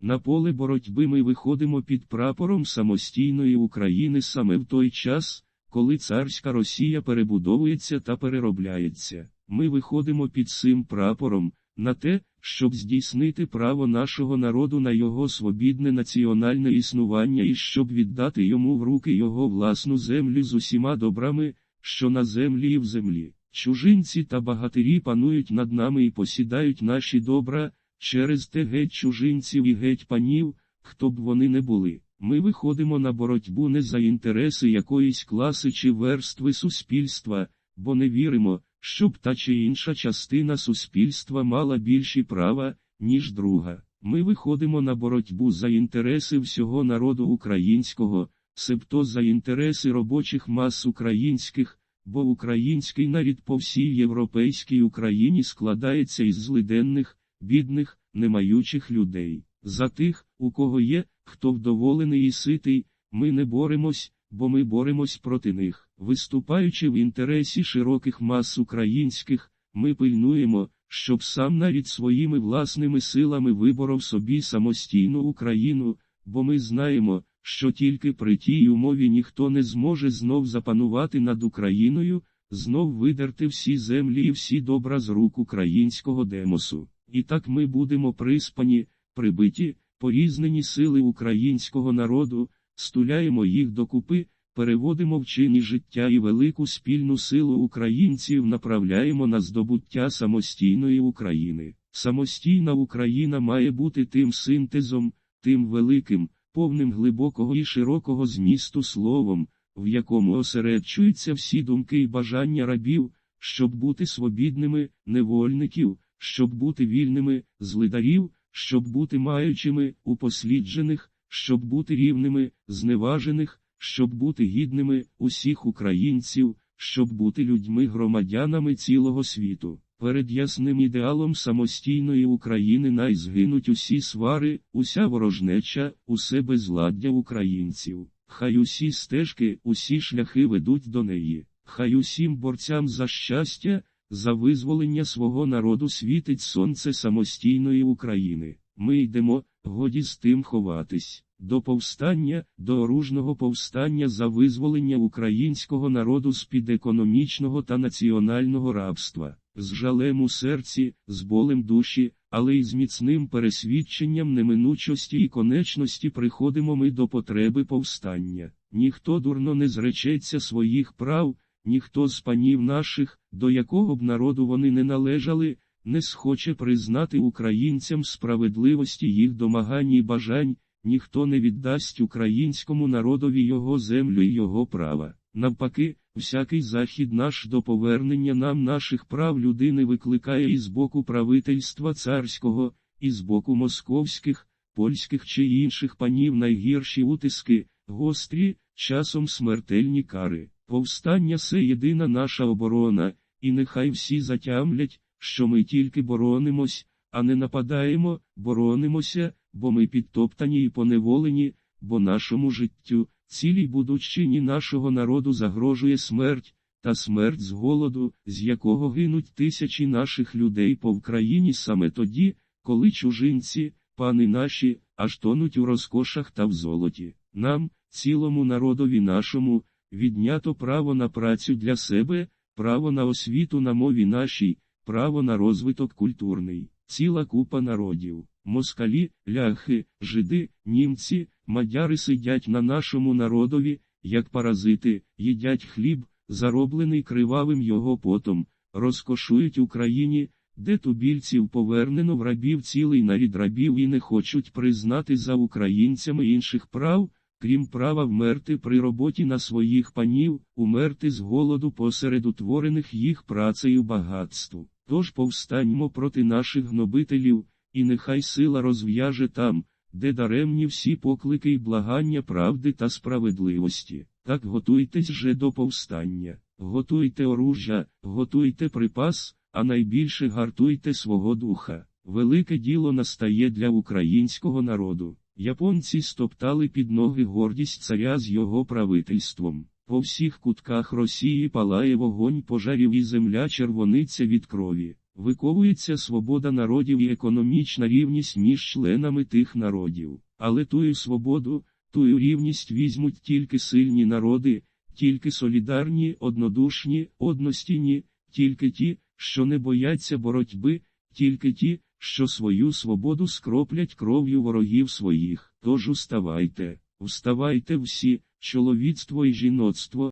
На поле боротьби ми виходимо під прапором самостійної України саме в той час, коли царська Росія перебудовується та переробляється. Ми виходимо під цим прапором на те, щоб здійснити право нашого народу на його свобідне національне існування і щоб віддати йому в руки його власну землю з усіма добрами, що на землі і в землі. Чужинці та багатирі панують над нами і посідають наші добра, через те геть чужинців і геть панів, хто б вони не були. Ми виходимо на боротьбу не за інтереси якоїсь класи чи верстви суспільства, бо не віримо, щоб та чи інша частина суспільства мала більші права, ніж друга. Ми виходимо на боротьбу за інтереси всього народу українського, себто за інтереси робочих мас українських, бо український нарід по всій європейській Україні складається із злиденних, бідних, немаючих людей. За тих, у кого є, хто вдоволений і ситий, ми не боремось, бо ми боремось проти них. Виступаючи в інтересі широких мас українських, ми пильнуємо, щоб сам нарід своїми власними силами виборов собі самостійну Україну, бо ми знаємо, що тільки при тій умові ніхто не зможе знов запанувати над Україною, знов видерти всі землі і всі добра з рук українського демосу. І так ми будемо приспані, прибиті, порізнені сили українського народу, стуляємо їх докупи, переводимо в чині життя і велику спільну силу українців направляємо на здобуття самостійної України. Самостійна Україна має бути тим синтезом, тим великим, повним глибокого і широкого змісту словом, в якому осередчуються всі думки і бажання рабів, щоб бути свобідними, невольників, щоб бути вільними, злидарів, щоб бути маючими, упосліджених, щоб бути рівними, зневажених, щоб бути гідними усіх українців, щоб бути людьми-громадянами цілого світу. Перед ясним ідеалом самостійної України най згинуть усі свари, уся ворожнеча, усе безладдя українців. Хай усі стежки, усі шляхи ведуть до неї. Хай усім борцям за щастя, за визволення свого народу світить сонце самостійної України. Ми йдемо, годі з тим ховатись, до повстання, до оружного повстання за визволення українського народу з-під економічного та національного рабства, з жалем у серці, з болем душі, але й з міцним пересвідченням неминучості і конечності приходимо ми до потреби повстання. Ніхто дурно не зречеться своїх прав, ніхто з панів наших, до якого б народу вони не належали, не схоче признати українцям справедливості їх домагань і бажань, ніхто не віддасть українському народові його землю і його права. Навпаки, всякий захід наш до повернення нам наших прав людини викликає і з боку правительства царського, і з боку московських, польських чи інших панів найгірші утиски, гострі, часом смертельні кари. Повстання це єдина наша оборона, і нехай всі затямлять, що ми тільки боронимось, а не нападаємо, боронимося, бо ми підтоптані і поневолені, бо нашому життю, цілій будучині нашого народу загрожує смерть, та смерть з голоду, з якого гинуть тисячі наших людей по Вкраїні саме тоді, коли чужинці, пани наші, аж тонуть у розкошах та в золоті. Нам, цілому народові нашому, віднято право на працю для себе, право на освіту на мові нашій, право на розвиток культурний, ціла купа народів. Москалі, ляхи, жиди, німці, мадяри сидять на нашому народові, як паразити, їдять хліб, зароблений кривавим його потом, розкошують Україні, де тубільців повернено в рабів цілий нарід рабів і не хочуть признати за українцями інших прав, крім права вмерти при роботі на своїх панів, умерти з голоду посеред утворених їх працею багатству. Тож повстаньмо проти наших гнобителів, і нехай сила розв'яже там, де даремні всі поклики й благання правди та справедливості. Так готуйтесь же до повстання, готуйте оружжя, готуйте припас, а найбільше гартуйте свого духа. Велике діло настає для українського народу. Японці стоптали під ноги гордість царя з його правительством. По всіх кутках Росії палає вогонь пожарів і земля червониться від крові. Виковується свобода народів і економічна рівність між членами тих народів. Але тую свободу, тую рівність візьмуть тільки сильні народи, тільки солідарні, однодушні, одностійні, тільки ті, що не бояться боротьби, тільки ті, що свою свободу скроплять кров'ю ворогів своїх. Тож уставайте, вставайте всі, чоловіцтво і жіноцтво,